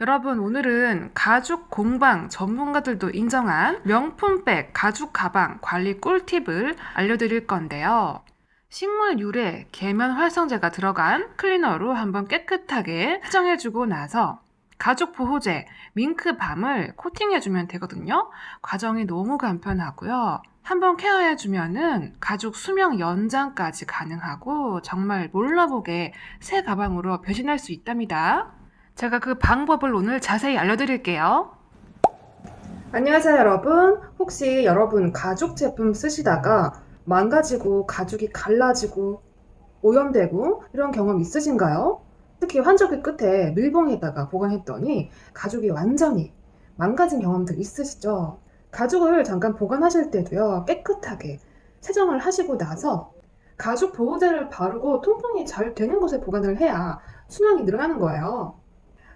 여러분 오늘은 가죽 공방 전문가들도 인정한 명품백 가죽 가방 관리 꿀팁을 알려드릴 건데요. 식물 유래 계면 활성제가 들어간 클리너로 한번 깨끗하게 세정해주고 나서 가죽 보호제 밍크밤을 코팅해주면 되거든요. 과정이 너무 간편하고요. 한번 케어해주면은 가죽 수명 연장까지 가능하고 정말 몰라보게 새 가방으로 변신할 수 있답니다. 제가 그 방법을 오늘 자세히 알려드릴게요. 안녕하세요, 여러분. 혹시 여러분 가죽 제품 쓰시다가 망가지고 가죽이 갈라지고 오염되고 이런 경험 있으신가요? 특히 환절기 끝에 밀봉에다가 보관했더니 가죽이 완전히 망가진 경험들 있으시죠? 가죽을 잠깐 보관하실 때도요, 깨끗하게 세정을 하시고 나서 가죽 보호제를 바르고 통풍이 잘 되는 곳에 보관을 해야 수명이 늘어나는 거예요.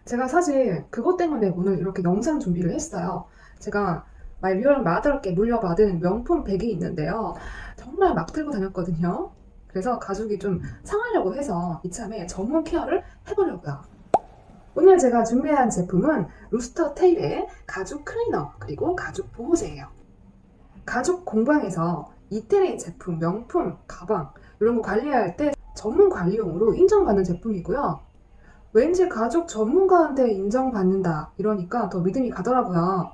제가 사실 그것 때문에 오늘 이렇게 영상 준비를 했어요. 제가 마이 리얼 마더께 물려받은 명품 백이 있는데요. 정말 막 들고 다녔거든요. 그래서 가죽이 좀 상하려고 해서 이참에 전문 케어를 해보려고요. 오늘 제가 준비한 제품은 루스터 테일의 가죽 클리너 그리고 가죽 보호제예요. 가죽 공방에서 이태리 제품, 명품, 가방 이런 거 관리할 때 전문 관리용으로 인정받는 제품이고요. 왠지 가죽 전문가한테 인정받는다 이러니까 더 믿음이 가더라고요.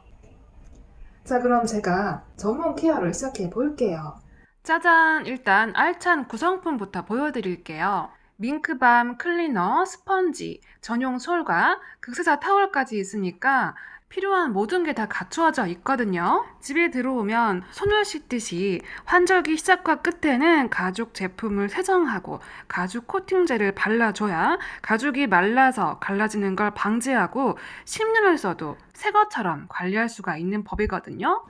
자, 그럼 제가 전문 케어를 시작해 볼게요. 짜잔! 일단 알찬 구성품부터 보여드릴게요. 밍크밤 클리너, 스펀지, 전용 솔과 극세사 타월까지 있으니까 필요한 모든 게 다 갖추어져 있거든요. 집에 들어오면 손을 씻듯이 환절기 시작과 끝에는 가죽 제품을 세정하고 가죽 코팅제를 발라줘야 가죽이 말라서 갈라지는 걸 방지하고 10년을 써도 새 것처럼 관리할 수가 있는 법이거든요.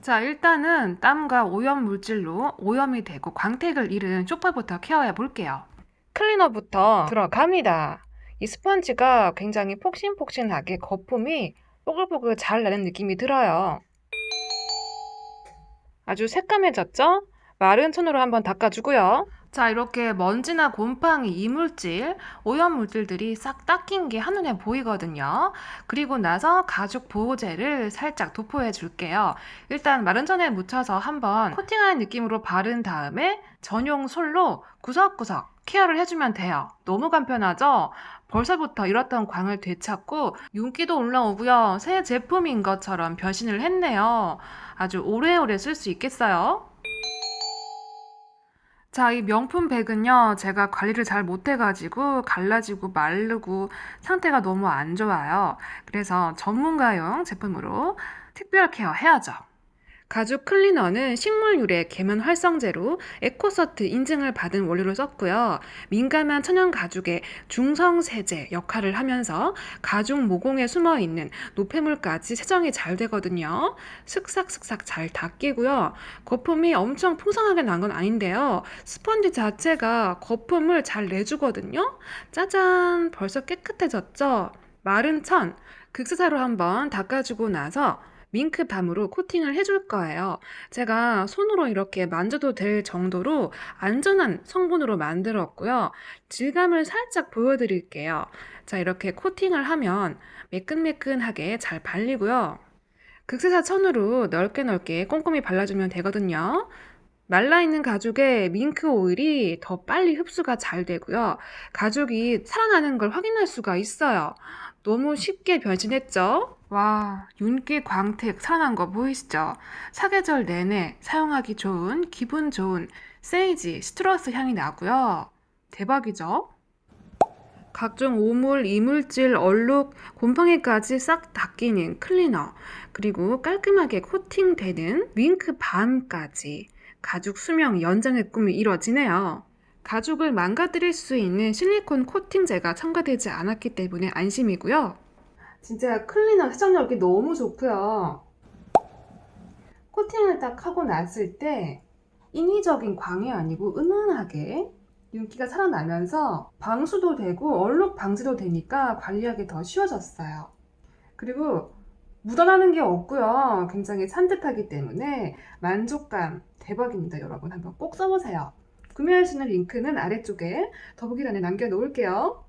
자, 일단은 땀과 오염 물질로 오염이 되고 광택을 잃은 쪽발부터 케어해 볼게요. 클리너부터 들어갑니다. 이 스펀지가 굉장히 폭신폭신하게 거품이 뽀글뽀글 잘 나는 느낌이 들어요. 아주 새까매졌죠? 마른 손으로 한번 닦아주고요. 자, 이렇게 먼지나 곰팡이, 이물질, 오염 물질들이 싹 닦인 게 한눈에 보이거든요. 그리고 나서 가죽 보호제를 살짝 도포해 줄게요. 일단 마른 전에 묻혀서 한번 코팅하는 느낌으로 바른 다음에 전용 솔로 구석구석 케어를 해주면 돼요. 너무 간편하죠? 벌써부터 잃었던 광을 되찾고 윤기도 올라오고요. 새 제품인 것처럼 변신을 했네요. 아주 오래오래 쓸 수 있겠어요. 자, 이 명품 백은요, 제가 관리를 잘 못해가지고 갈라지고 마르고 상태가 너무 안 좋아요. 그래서 전문가용 제품으로 특별 케어 해야죠. 가죽 클리너는 식물 유래 계면 활성제로 에코서트 인증을 받은 원료를 썼고요. 민감한 천연 가죽의 중성 세제 역할을 하면서 가죽 모공에 숨어 있는 노폐물까지 세정이 잘 되거든요. 슥싹슥싹 잘 닦이고요. 거품이 엄청 풍성하게 난 건 아닌데요. 스펀지 자체가 거품을 잘 내주거든요. 짜잔! 벌써 깨끗해졌죠? 마른 천, 극세사로 한번 닦아주고 나서 밍크밤으로 코팅을 해줄 거예요. 제가 손으로 이렇게 만져도 될 정도로 안전한 성분으로 만들었고요. 질감을 살짝 보여드릴게요. 자, 이렇게 코팅을 하면 매끈매끈하게 잘 발리고요. 극세사 천으로 넓게 넓게 꼼꼼히 발라주면 되거든요. 말라있는 가죽에 밍크 오일이 더 빨리 흡수가 잘 되고요. 가죽이 살아나는 걸 확인할 수가 있어요. 너무 쉽게 변신했죠? 와, 윤기 광택 살아난 거 보이시죠? 사계절 내내 사용하기 좋은 기분 좋은 세이지 시트러스 향이 나고요. 대박이죠? 각종 오물, 이물질, 얼룩, 곰팡이까지 싹 닦이는 클리너, 그리고 깔끔하게 코팅되는 윙크 밤까지 가죽 수명 연장의 꿈이 이뤄지네요. 가죽을 망가뜨릴 수 있는 실리콘 코팅제가 첨가되지 않았기 때문에 안심이고요. 진짜 클리너 세정력이 너무 좋고요. 코팅을 딱 하고 났을 때 인위적인 광이 아니고 은은하게 윤기가 살아나면서 방수도 되고 얼룩 방지도 되니까 관리하기 더 쉬워졌어요. 그리고 묻어나는 게 없고요. 굉장히 산뜻하기 때문에 만족감 대박입니다, 여러분. 한번 꼭 써보세요. 구매하시는 링크는 아래쪽에 더보기란에 남겨놓을게요.